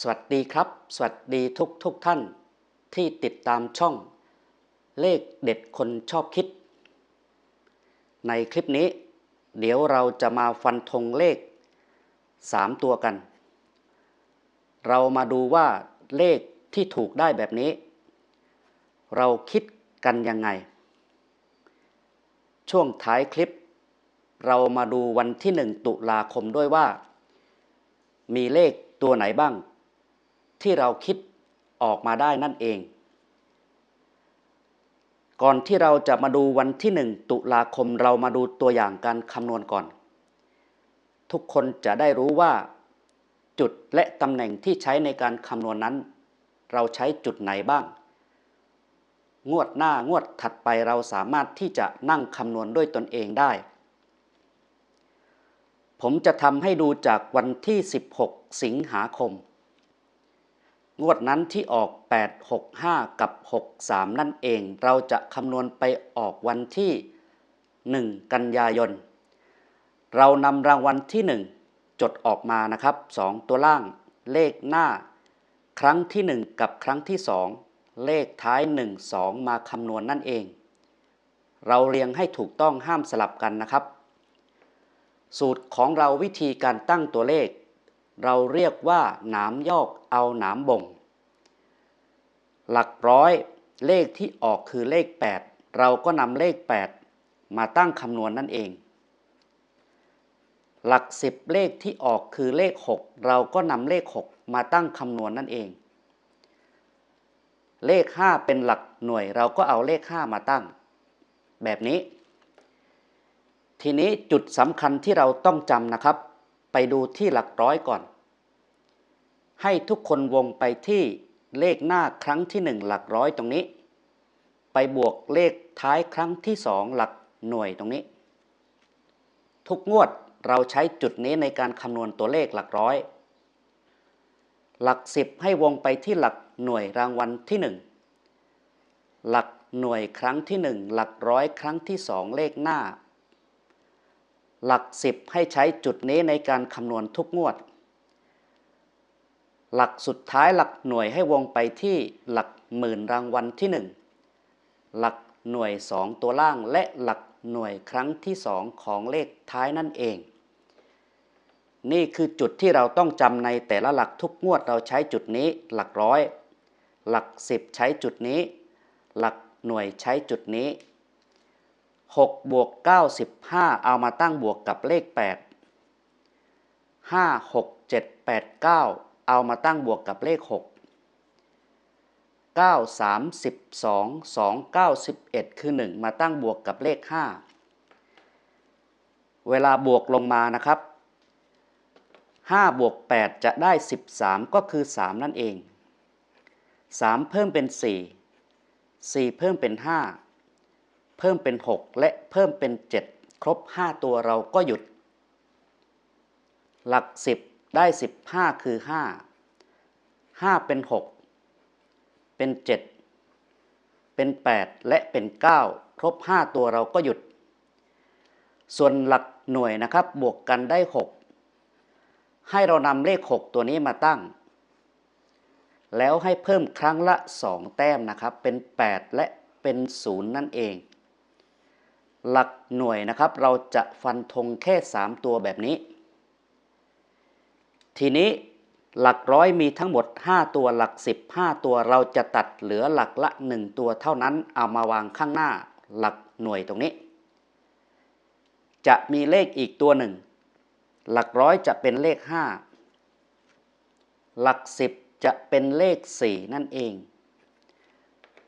สวัสดีครับ สวัสดีทุกทุกท่านที่ติดตามช่อง เลขเด็ดคนชอบคิด ในคลิปนี้ เดี๋ยวเราจะมาฟันธงเลข 3 ตัวกัน เรามาดูว่าเลขที่ถูกได้แบบนี้ เราคิดกันยังไง ช่วงท้ายคลิป เรามาดูวันที่ 1 ตุลาคมด้วยว่า มีเลขตัวไหนบ้าง ที่เราคิดออกมาได้นั่นเอง ก่อนที่เราจะมาดูวันที่ 1 ตุลาคมเรามาดูตัวอย่างการคำนวณก่อน ทุกคนจะได้รู้ว่า จุดและตำแหน่งที่ใช้ในการคำนวณนั้น เราใช้จุดไหนบ้าง งวดหน้างวดถัดไปเราสามารถที่จะนั่งคำนวณด้วยตนเองได้ผมจะทำให้ดูจากวันที่ 16 สิงหาคม งวดนั้นที่ออก 865 กับ 63 นั่นเอง เราจะคำนวณไปออกวันที่ 1 กันยายน เรานำรางวัลที่ 1 จดออกมานะครับ 2 ตัวล่าง เลขหน้า ครั้งที่ 1 กับครั้งที่ 2 เลขท้าย 1 2 มาคำนวณนนั่นเอง เราเรียงให้ถูกต้องห้ามสลับกันนะครับ สูตรของเราวิธีการตั้งตัวเลข เราเรียกว่าหนามยอกเอาหนามบ่ง หลักร้อยเลขที่ออกคือเลข 8 เราก็นำเลข 8 มาตั้งคำนวณนนั่นเอง หลัก 10 เลขที่ออกคือเลข 6 เราก็นำเลข 6 มาตั้งคำนวณนนั่นเอง เลข 5 เป็นหลักหน่วยเราก็เอาเลข 5 มาตั้ง แบบนี้ ทีนี้จุดสำคัญที่เราต้องจำนะครับ ไปดูที่หลักร้อยก่อน ให้ทุกคนวงไปที่เลขหน้าครั้งที่ 1 หลักร้อยตรงนี้ ไปบวกเลขท้ายครั้งที่2หลักหน่วยตรงนี้ ทุกงวดเราใช้จุดนี้ในการคำนวณตัวเลขหลักร้อย หลัก 10 ให้วงไปที่หลักหน่วยรางวัลที่ 1 หลักหน่วยครั้งที่ 1 หลักร้อยครั้งที่ 2 เลขหน้า หลัก10ให้ใช้จุดนี้ในการคำนวณทุกงวด หลักสุดท้ายหลักหน่วยให้วงไปที่หลักหมื่นรางวัลที่ 1 หลักหน่วย 2 ตัวล่างและหลักหน่วยครั้งที่ 2 ของเลขท้ายนั่นเอง นี่คือจุดที่เราต้องจำในแต่ละหลักทุกงวดเราใช้จุดนี้หลักร้อย หลัก 10 ใช้จุดนี้ หลักหน่วยใช้จุดนี้ 6บวก9 15 เอามาตั้งบวกกับเลข 8 5 6 7 8 9 เอามาตั้งบวกกับเลข 6 9 3 12 2 9 11 คือ 1 มาตั้งบวกกับเลข 5 เวลาบวกลงมานะครับ 5 บวก 8 จะได้ 13 ก็คือ 3 นั่นเอง 3 เพิ่มเป็น 4 4 เพิ่มเป็น 5 เพิ่มเป็น 6 และเพิ่มเป็น 7 ครบ 5 ตัวเราก็หยุด หลัก 10 ได้ 15 คือ 5 5 เป็น 6 เป็น 7 เป็น 8 และเป็น 9 ครบ 5 ตัวเราก็หยุด ส่วนหลักหน่วยนะครับบวกกันได้ 6 ให้เรานำเลข 6 ตัวนี้มาตั้ง แล้วให้เพิ่มครั้งละ 2 แต้มนะครับ เป็น 8 และเป็น 0 นั่นเอง หลักหน่วยนะครับ เราจะฟันธงแค่ 3 ตัวแบบนี้ ทีนี้หลักร้อยมีทั้งหมด 5 ตัวหลัก 10 5 ตัวเราจะตัดเหลือหลักละ 1 ตัวเท่านั้นเอามาวางข้างหน้าหลักหน่วยตรงนี้ จะมีเลขอีกตัวหนึ่ง หลักร้อยจะเป็นเลข 5 หลัก 10 จะเป็นเลข 4 นั่นเอง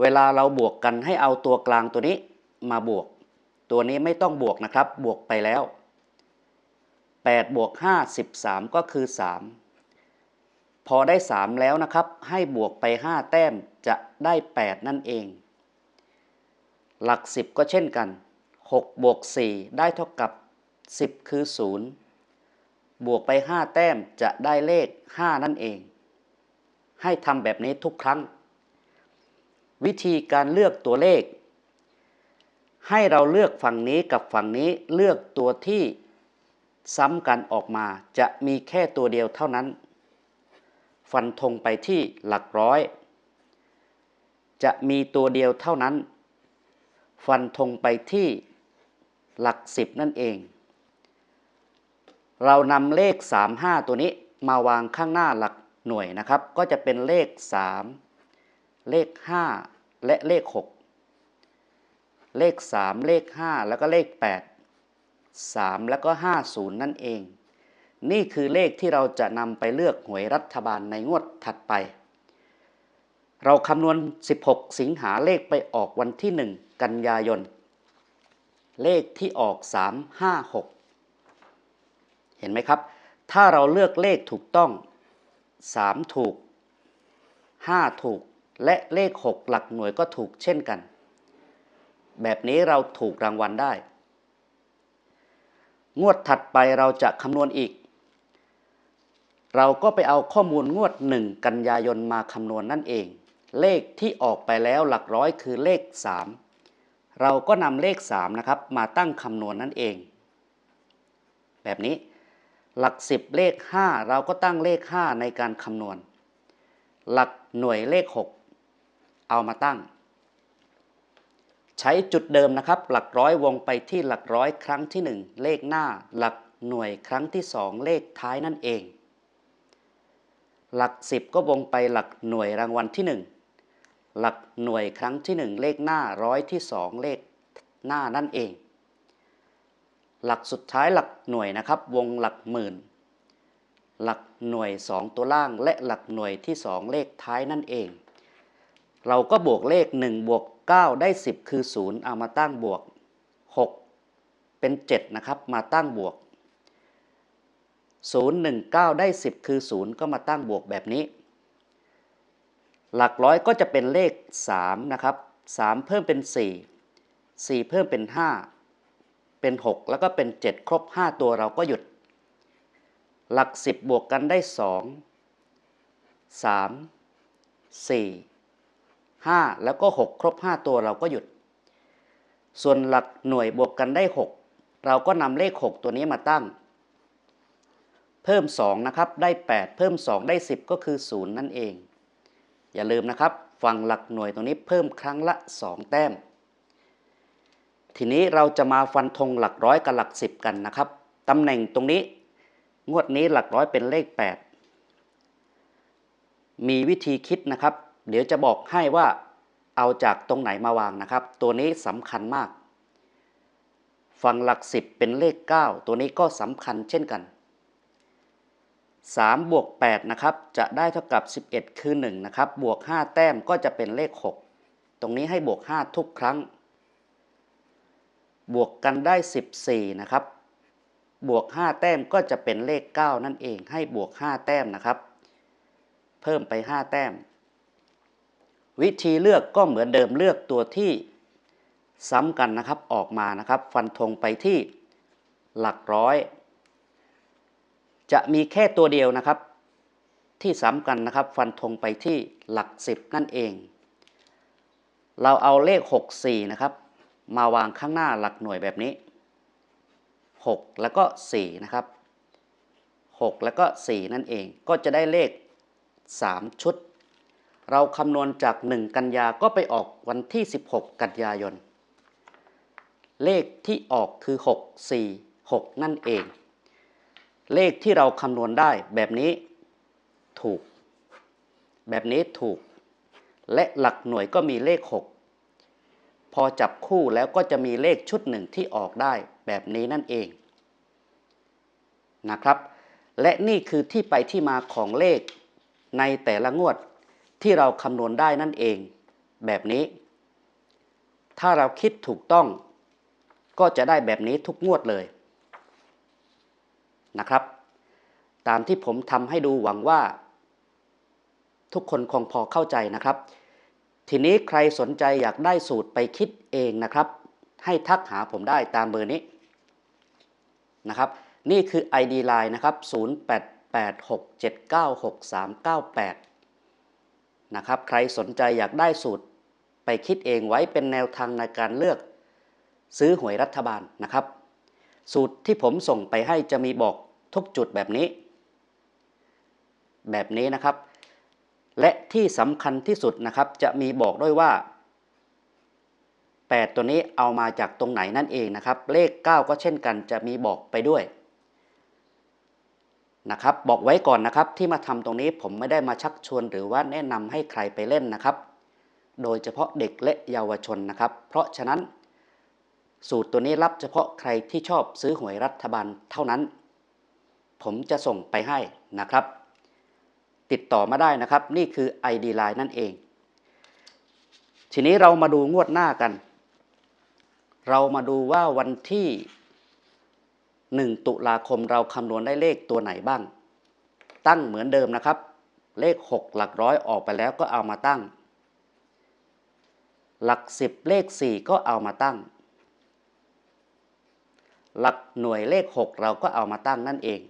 เวลาเราบวกกันให้เอาตัวกลางตัวนี้มาบวก ตัวนี้ไม่ต้องบวกนะครับ บวกไปแล้ว8บวก5 13 ก็คือ 3 พอได้ 3 แล้วนะครับ ให้บวกไป 5 แต้มจะได้ 8 นั่นเอง หลัก 10 ก็เช่นกัน 6 บวก 4 ได้เท่ากับ 10 คือ 0 บวกไป 5 แต้มจะได้เลข 5 นั่นเอง ให้ทำแบบนี้ทุกครั้ง วิธีการเลือกตัวเลข ให้เราเลือกฝั่งนี้กับฝั่งนี้เลือกตัวที่ซ้ำกันออกมาจะมีแค่ตัวเดียวเท่านั้น ฟันธงไปที่หลักร้อย จะมีตัวเดียวเท่านั้น ฟันธงไปที่หลักสิบนั่นเอง เรานำเลข 35 ตัวนี้มาวางข้างหน้าหลักหน่วยนะครับ ก็จะเป็นเลข 3 เลข 5 และเลข 6 เลข 3 เลข 5 แล้วก็เลข 8 3 แล้วก็ 50 นั่นเอง นี่คือเลขที่เราจะนำไปเลือกหวยรัฐบาลในงวดถัดไป เราคำนวณ 16 สิงหาเลขไปออกวันที่ 1 กันยายน เลขที่ออก 356 เห็นไหมครับ ถ้าเราเลือกเลขถูกต้อง 3 ถูก 5 ถูก และเลข 6 หลักหน่วยก็ถูกเช่นกัน แบบนี้เราถูกรางวัลได้ งวดถัดไปเราจะคำนวณอีก เราก็ไปเอาข้อมูลงวด 1 กันยายนมาคำนวณนั่นเอง เลขที่ออกไปแล้วหลักร้อยคือเลข 3 เราก็นำเลข 3 นะครับ มาตั้งคำนวณนั่นเอง แบบนี้หลัก 10 เลข 5 เราก็ตั้งเลข 5 ในการคำนวณ หลักหน่วยเลข 6 เอามาตั้ง ใช้จุดเดิมนะครับ หลักร้อยวงไปที่หลักร้อยครั้งที่ 1 เลขหน้า หลักหน่วยครั้งที่ 2 เลขท้ายนั่นเอง หลัก 10 ก็วงไปหลักหน่วยรางวัลที่ 1 หลักหน่วยครั้งที่ 1 เลขหน้าร้อยที่ 2 เลขหน้านั่นเอง หลักสุดท้ายหลักหน่วยนะครับ วงหลักหมื่น หลักหน่วย 2 ตัวล่างและหลักหน่วยที่ 2 เลขท้ายนั่นเองเราก็บวกเลข 1 บวก 9 ได้ 10 คือ 0 เอามาตั้งบวก 6 เป็น 7 นะครับ มาตั้งบวก 0 1 9 ได้ 10 คือ 0 ก็มาตั้งบวกแบบนี้ หลักร้อยก็จะเป็นเลข 3 นะครับ 3 เพิ่มเป็น 4 4 เพิ่มเป็น 5 เป็น 6 แล้วก็เป็น 7 ครบ 5 ตัวเราก็หยุด หลัก 10 บวกกันได้ 2 3 4 5 แล้วก็ 6 ครบ 5 ตัวเราก็หยุด ส่วนหลักหน่วยบวกกันได้ 6 เราก็นำเลข 6 ตัวนี้มาตั้ง เพิ่ม 2 นะครับ ได้ 8 เพิ่ม 2 ได้ 10 ก็คือ 0 นั่นเอง อย่าลืมนะครับฝั่งหลักหน่วยตรงนี้เพิ่มครั้งละ 2 แต้ม ทีนี้เราจะมาฟันธงหลักร้อยกับหลัก 10 กันนะครับตำแหน่งตรงนี้ งวดนี้หลักร้อยเป็นเลข 8 มีวิธีคิดนะครับ เดี๋ยวจะบอกให้ว่าเอาจากตรงไหนมาวางนะครับ ตัวนี้สำคัญมาก ฝั่งหลัก 10 เป็นเลข 9 ตัวนี้ก็สำคัญเช่นกัน3บวก8นะครับจะได้เท่ากับ 11 คือ1นะครับบวก 5 แต้มก็จะเป็นเลข 6 ตรงนี้ให้บวก 5 ทุกครั้ง บวกกันได้ 14 นะครับ บวก 5 แต้มก็จะเป็นเลข 9 นั่นเองให้บวก 5 แต้มนะครับ เพิ่มไป 5 แต้ม วิธีเลือกก็เหมือนเดิมเลือกตัวที่ซ้ำกันนะครับออกมานะครับ ฟันธงไปที่หลักร้อย จะมีแค่ตัวเดียวนะครับ ที่ซ้ำกันนะครับ ฟันธงไปที่หลัก 10 นั่นเอง เราเอาเลข 64 นะครับ มาวางข้างหน้าหลักหน่วยแบบนี้ 6 แล้วก็ 4 นะครับ 6 แล้วก็ 4 นั่นเองก็จะได้เลข 3 ชุด เราคำนวณจาก 1 กันยาก็ไปออกวันที่ 16 กันยายน เลขที่ออกคือ 6 4 6 นั่นเอง เลขที่เราคำนวณได้แบบนี้ถูก แบบนี้ถูก และหลักหน่วยก็มีเลข 6 พอจับคู่แล้วก็จะมีเลขชุดหนึ่งที่ออกได้แบบนี้นั่นเองนะครับ และนี่คือที่ไปที่มาของเลขในแต่ละงวด ที่เราคำนวณได้นั่นเอง แบบนี้ ถ้าเราคิดถูกต้อง ก็จะได้แบบนี้ทุกงวดเลยนะครับ ตามที่ผมทำให้ดูหวังว่า ทุกคนคงพอเข้าใจนะครับ ทีนี้ใครสนใจอยากได้สูตรไปคิดเองนะครับ ให้ทักหาผมได้ตามเบอร์นี้นะครับ นี่คือ ID Line นะครับ 0886796398 นะครับ ใครสนใจอยากได้สูตร ไปคิดเองไว้เป็นแนวทางในการเลือก ซื้อหวยรัฐบาลนะครับ สูตรที่ผมส่งไปให้จะมีบอกทุกจุดแบบนี้ แบบนี้นะครับ และที่สำคัญที่สุดนะครับ จะมีบอกด้วยว่า 8 ตัวนี้เอามาจากตรงไหนนั่นเองนะครับ เลข 9 ก็เช่นกันจะมีบอกไปด้วย นะครับบอกไว้ก่อนนะครับที่มาทำตรงนี้ผมไม่ได้มาชักชวนหรือว่าแนะนำให้ใครไปเล่นนะครับ โดยเฉพาะเด็กและเยาวชนนะครับ เพราะฉะนั้น สูตรตัวนี้รับเฉพาะใครที่ชอบซื้อหวยรัฐบาลเท่านั้น ผมจะส่งไปให้นะครับ ติดต่อมาได้นะครับ นี่คือ ID Line นั่นเอง ทีนี้เรามาดูงวดหน้ากัน เรามาดูว่าวันที่ 1 ตุลาคมเราคำนวณได้เลขตัวไหนบ้าง ตั้งเหมือนเดิมนะครับ เลข 6 หลักร้อยออกไปแล้วก็เอามาตั้ง หลัก 10 เลข 4 ก็เอามาตั้ง หลักหน่วยเลข 6 เราก็เอามาตั้งนั่นเอง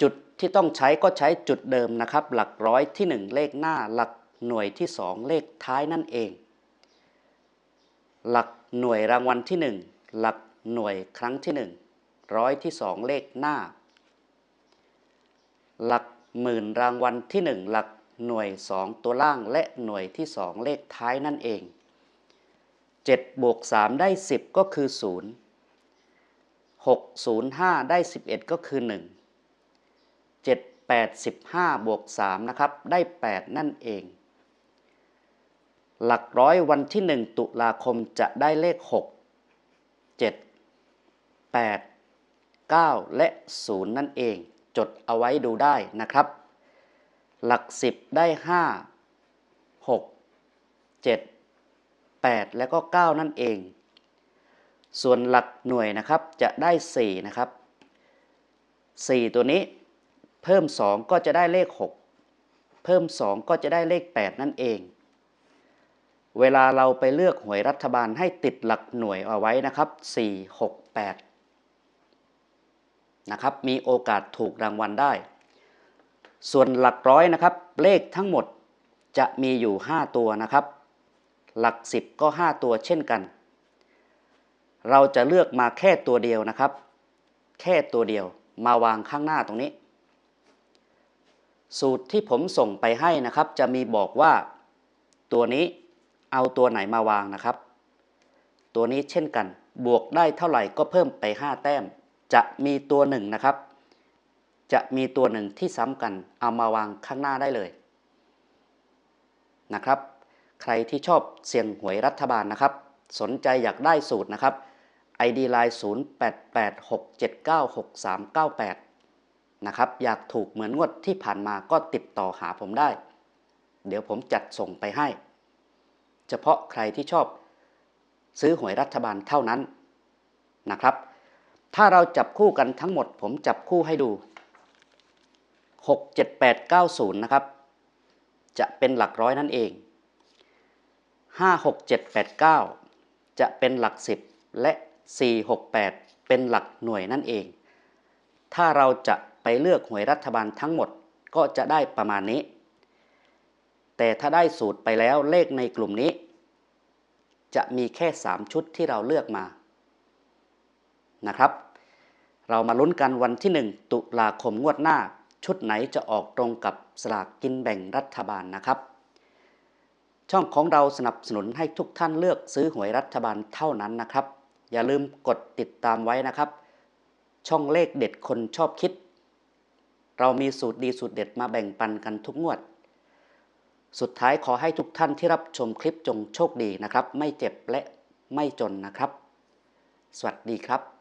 จุดที่ต้องใช้ก็ใช้จุดเดิมนะครับ หลักร้อยที่ 1 เลขหน้า หลักหน่วยที่ 2 เลขท้ายนั่นเอง หลักหน่วยรางวัลที่ 1 หลัก หน่วยครั้งที่ 1 ร้อยที่ 2 เลขหน้า หลักหมื่นรางวัลที่ 1 หลักหน่วย 2 ตัวล่างและหน่วยที่ 2 เลขท้ายนั่นเอง7บวก3ได้ 10 ก็คือ 0 6 0 5 ได้ 11 ก็คือ 1 7 8 15บวก3นะครับ ได้ 8 นั่นเอง หลักร้อยวันที่ 1 ตุลาคมจะได้เลข 6 7 8 9 และ 0 นั่นเอง จดเอาไว้ดูได้นะครับ หลัก 10 ได้ 5 6 7 8 แล้วก็ 9 นั่นเอง ส่วนหลักหน่วยนะครับจะได้ 4 นะครับ 4 ตัวนี้เพิ่ม 2 ก็จะได้เลข 6 เพิ่ม 2 ก็จะได้เลข 8 นั่นเอง เวลาเราไปเลือกหวยรัฐบาลให้ติดหลักหน่วยเอาไว้นะครับ 4 6 8 นะครับ มีโอกาสถูกรางวัลได้ ส่วนหลักร้อยนะครับ เลขทั้งหมดจะมีอยู่ 5 ตัวนะครับ หลัก 10 ก็ 5 ตัวเช่นกัน เราจะเลือกมาแค่ตัวเดียวนะครับ แค่ตัวเดียวมาวางข้างหน้าตรงนี้ สูตรที่ผมส่งไปให้นะครับ จะมีบอกว่าตัวนี้เอาตัวไหนมาวางนะครับ ตัวนี้เช่นกัน บวกได้เท่าไหร่ก็เพิ่มไป 5 แต้ม จะมีตัวหนึ่งนะครับ จะมีตัวหนึ่งที่ซ้ำกัน เอามาวางข้างหน้าได้เลยนะครับ ใครที่ชอบเสี่ยงหวยรัฐบาลนะครับ สนใจอยากได้สูตรนะครับ ID Line 0886796398 นะครับ อยากถูกเหมือนงวดที่ผ่านมาก็ติดต่อหาผมได้ เดี๋ยวผมจัดส่งไปให้ เฉพาะใครที่ชอบซื้อหวยรัฐบาลเท่านั้นนะครับ ถ้าเราจับคู่กันทั้งหมด ผมจับคู่ให้ดู 6 7 8 9 0 นะครับ จะเป็นหลักร้อยนั่นเอง 5 6 7 8 9 จะเป็นหลัก 10 และ 4 6 8 เป็นหลักหน่วยนั่นเอง ถ้าเราจะไปเลือกหวยรัฐบาลทั้งหมดก็จะได้ประมาณนี้ แต่ถ้าได้สูตรไปแล้วเลขในกลุ่มนี้ จะมีแค่ 3 ชุดที่เราเลือกมา นะครับ เรามาลุ้นกันวันที่ 1 ตุลาคมงวดหน้า ชุดไหนจะออกตรงกับสลากกินแบ่งรัฐบาลนะครับ ช่องของเราสนับสนุนให้ทุกท่านเลือกซื้อหวยรัฐบาลเท่านั้นนะครับ อย่าลืมกดติดตามไว้นะครับ ช่องเลขเด็ดคนชอบคิด เรามีสูตรดีสูตรเด็ดมาแบ่งปันกันทุกงวดสุดท้ายขอให้ทุกท่านที่รับชมคลิปจงโชคดีนะครับ ไม่เจ็บและไม่จนนะครับ สวัสดีครับ